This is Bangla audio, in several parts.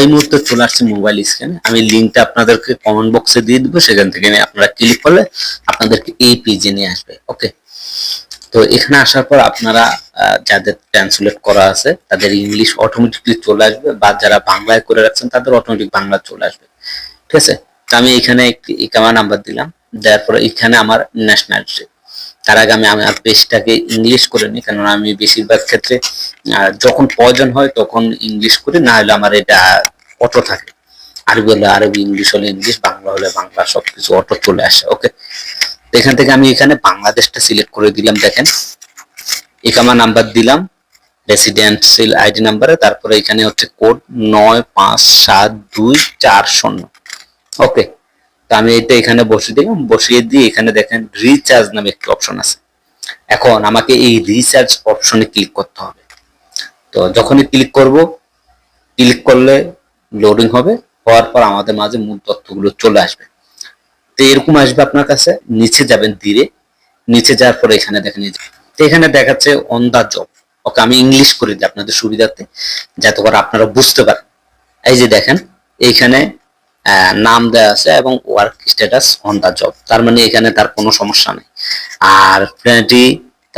এই মুহূর্তে চলে আসছি মোবাইল স্ক্রিনে আমি লিঙ্কটা আপনাদেরকে কমেন্ট বক্সে দিয়ে দিব, সেখান থেকে আপনারা ক্লিক করলে আপনাদেরকে এই পেজে নিয়ে আসবে ওকে তো এখানে আসার পর আপনারা যাদের ট্রান্সলেট করা আছে, তাদের ইংলিশ অটোমেটিকলি চলে আসবে বা যারা বাংলায় করে রাখছেন, তাদের অটোমেটিক বাংলা চলে আসবে, ঠিক আছে? তো আমি এখানে একটি ইকামা নাম্বার দিলাম, দেওয়ার পরে এখানে আমার ন্যাশনালিটি তার আগে আমি আমার পেজটাকে ইংলিশ করে নিই কেননা আমি বেশিরভাগ ক্ষেত্রে যখন প্রয়োজন হয় তখন ইংলিশ করি, না হলে আমার এটা অটো থাকে। আরবি হলে আরবি ইংলিশ হলে ইংলিশ বাংলা হলে বাংলা, সবকিছু অটো চলে আসে ওকে এখান থেকে আমি এখানে বাংলাদেশটা সিলেক্ট করে দিলাম, দেখেন। একামা নাম্বার দিলাম রেসিডেন্সিয়াল আইডি নাম্বারে তারপরে এখানে হচ্ছে কোড নয় পাঁচ সাত দুই চার শূন্য ওকে তো আমি এটা এখানে বসিয়ে দিলাম, বসিয়ে দিয়ে এখানে দেখেন রিচার্জ নামে একটি অপশন আছে। এখন আমাকে এই রিচার্জ অপশনে ক্লিক করতে হবে। তো যখনই ক্লিক করব ক্লিক করলে লোডিং হবে, হওয়ার পর আমাদের মাঝে মূল তথ্যগুলো চলে আসবে। তো এরকম আসবে আপনার কাছে, নিচে যাবেন ধীরে, নিচে যাওয়ার পরে এখানে দেখেন তো এখানে দেখাচ্ছে অন দা জব ওকে আমি ইংলিশ করে দিই আপনাদের সুবিধার্থে, যাতে করে আপনারা বুঝতে পারেন। এই যে দেখেন, এইখানে নাম দেওয়া আছে এবং work status on the job তার মানে এখানে তার কোনো সমস্যা নেই। আর ফ্রেন্ডি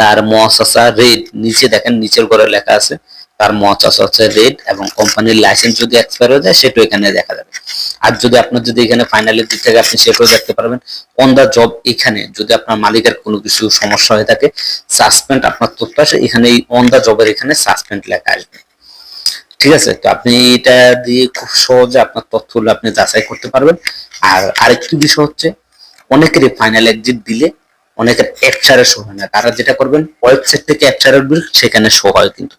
তার মহাশাসা রেড, নিচে দেখেন নিচের ঘরে লেখা আছে, তার মহাশাসা হচ্ছে রেড এবং কোম্পানির লাইসেন্স যদি এক্সপায়ার হয়ে যায়, সেটাও এখানে দেখা যাবে। আর যদি আপনার যদি এখানে ফাইনালের দিক থেকে আপনি সেটাও দেখতে পারবেন অন দা জব এখানে যদি আপনার মালিকের কোনো কিছু সমস্যা হয়ে থাকে সাসপেন্ড আপনার তথ্য আসে এখানে এই অন দা জবের এখানে সাসপেন্ড লেখা আসবে। ঠিক আছে, তো আপনি এটা দিয়ে খুব সহজে আপনার তথ্যগুলো আপনি যাচাই করতে পারবেন। আর আরেকটি বিষয় হচ্ছে, অনেকেরই ফাইনাল এক্সিট দিলে অনেকের অ্যাপচারে শো হয় না। তারা যেটা করবেন ওয়েবসাইট থেকে অ্যাপচারের বিল সেখানে শো হয় কিন্তু।